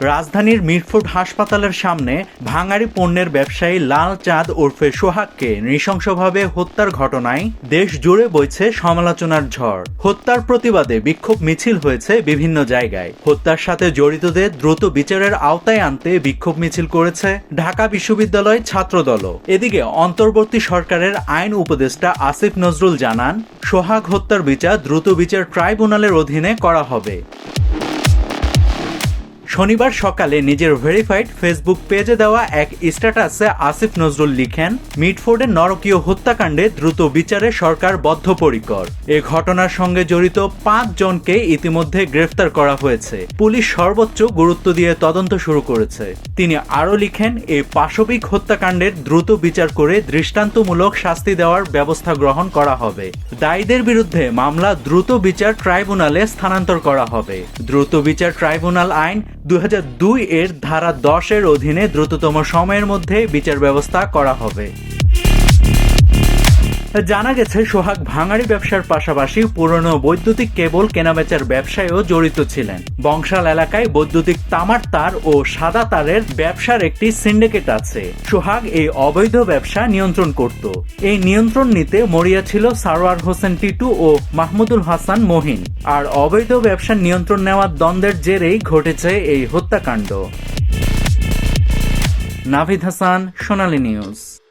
রাজধানীর মিরফুড হাসপাতালের সামনে ভাঙাড়ি পণ্যের ব্যবসায়ী লাল চাঁদ ওরফে সোহাগকে নৃশংসভাবে হত্যার ঘটনায় দেশ জুড়ে বইছে সমালোচনার ঝড়। হত্যার প্রতিবাদে বিক্ষোভ মিছিল হয়েছে বিভিন্ন জায়গায়। হত্যার সাথে জড়িতদের দ্রুত বিচারের আওতায় আনতে বিক্ষোভ মিছিল করেছে ঢাকা বিশ্ববিদ্যালয় ছাত্রদলও। এদিকে অন্তর্বর্তী সরকারের আইন উপদেষ্টা আসিফ নজরুল জানান, সোহাগ হত্যার বিচার দ্রুত বিচার ট্রাইব্যুনালের অধীনে করা হবে। শনিবার সকালে নিজের ভেরিফাইড ফেসবুক পেজে দেওয়া এক স্ট্যাটাসে আসিফ নজরুল লিখেন মিটফোর্ডের নরকীয় হত্যাকাণ্ডে দ্রুত বিচারে সরকার বদ্ধপরিকর। এ ঘটনার সঙ্গে জড়িত পাঁচ জনকে ইতিমধ্যে গ্রেফতার করা হয়েছে। পুলিশ সর্বোচ্চ গুরুত্ব দিয়ে তদন্ত শুরু করেছে। তিনি আরও লিখেন এই পাশবিক হত্যাকাণ্ডের দ্রুত বিচার করে দৃষ্টান্তমূলক শাস্তি দেওয়ার ব্যবস্থা গ্রহণ করা হবে। দায়ীদের বিরুদ্ধে মামলা দ্রুত বিচার ট্রাইব্যুনালে স্থানান্তর করা হবে। দ্রুত বিচার ট্রাইব্যুনাল আইন দু হাজার দুই এর ধারা দশের অধীনে দ্রুততম সময়ের মধ্যে বিচার ব্যবস্থা করা হবে। জানা গেছে, সোহাগ ভাঙাড়ি ব্যবসার পাশাপাশি পুরনো বৈদ্যুতিক কেবল কেনাবেচার ব্যবসায়ও জড়িত ছিলেন। বংশাল এলাকায় বৈদ্যুতিক তামার তার ও সাদা তারের ব্যবসার একটি সিন্ডিকেট আছে। সোহাগ এই অবৈধ ব্যবসা নিয়ন্ত্রণ করত। এই নিয়ন্ত্রণ নিতে মরিয়া ছিল সারোয়ার হোসেন টিটু ও মাহমুদুল হাসান মহিন। আর অবৈধ ব্যবসার নিয়ন্ত্রণ নেওয়ার দ্বন্দ্বের জেরেই ঘটেছে এই হত্যাকাণ্ড। নাভিদ হাসান, সোনালী নিউজ।